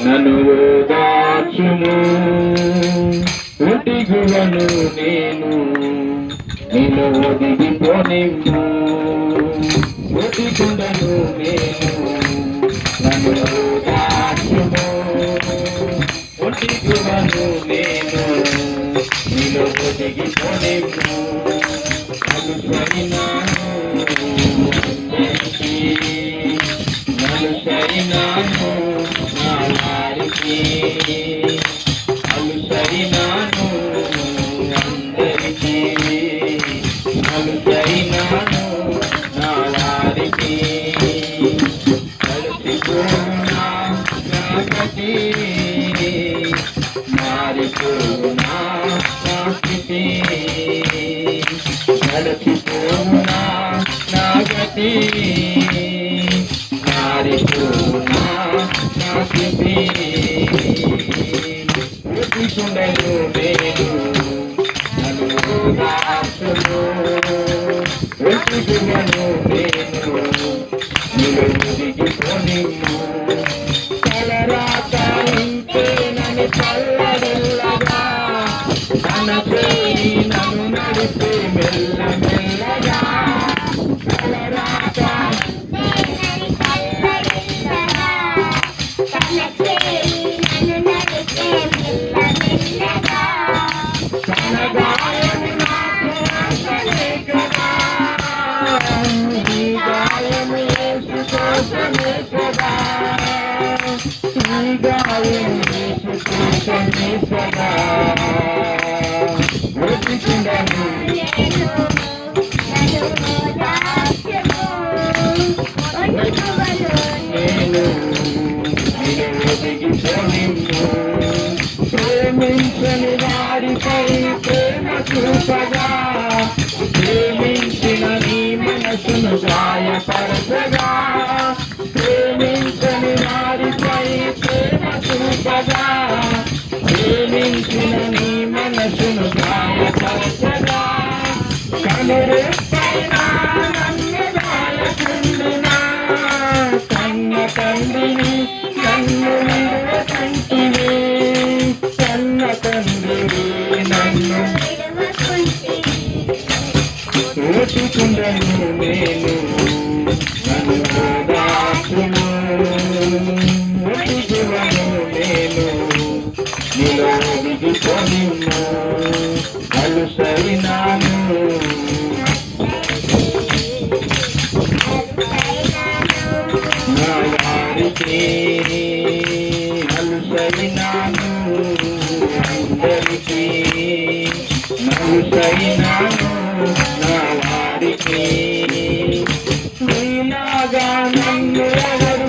నన్ను దాచుము ఒంటి నేను నిన్ను ఒదిగిపోనిమ్ము ఒటి కుండను నేను నన్ను దాచుము ఒంటి నేను నిన్ను ఒదిగిపోనిమ్ము కలిసిపోనా నా గతి మారిపోనా నా స్థితి ఒదిగుండను నేను నన్ను నేను ప్రేమించని వారిపై ప్రేమ చూపగా ప్రేమించిన నీ మనసును గాయపరచగా. చూపగా ప్రేమించిన నీ మనసును గాయపరచగా. కనురే నీలో విడిపోనిమ్ము అనుసరినాను నా వారికి అలుసైనాను అందరికీ నా వారికి నీలాగా నన్ను ఎవరు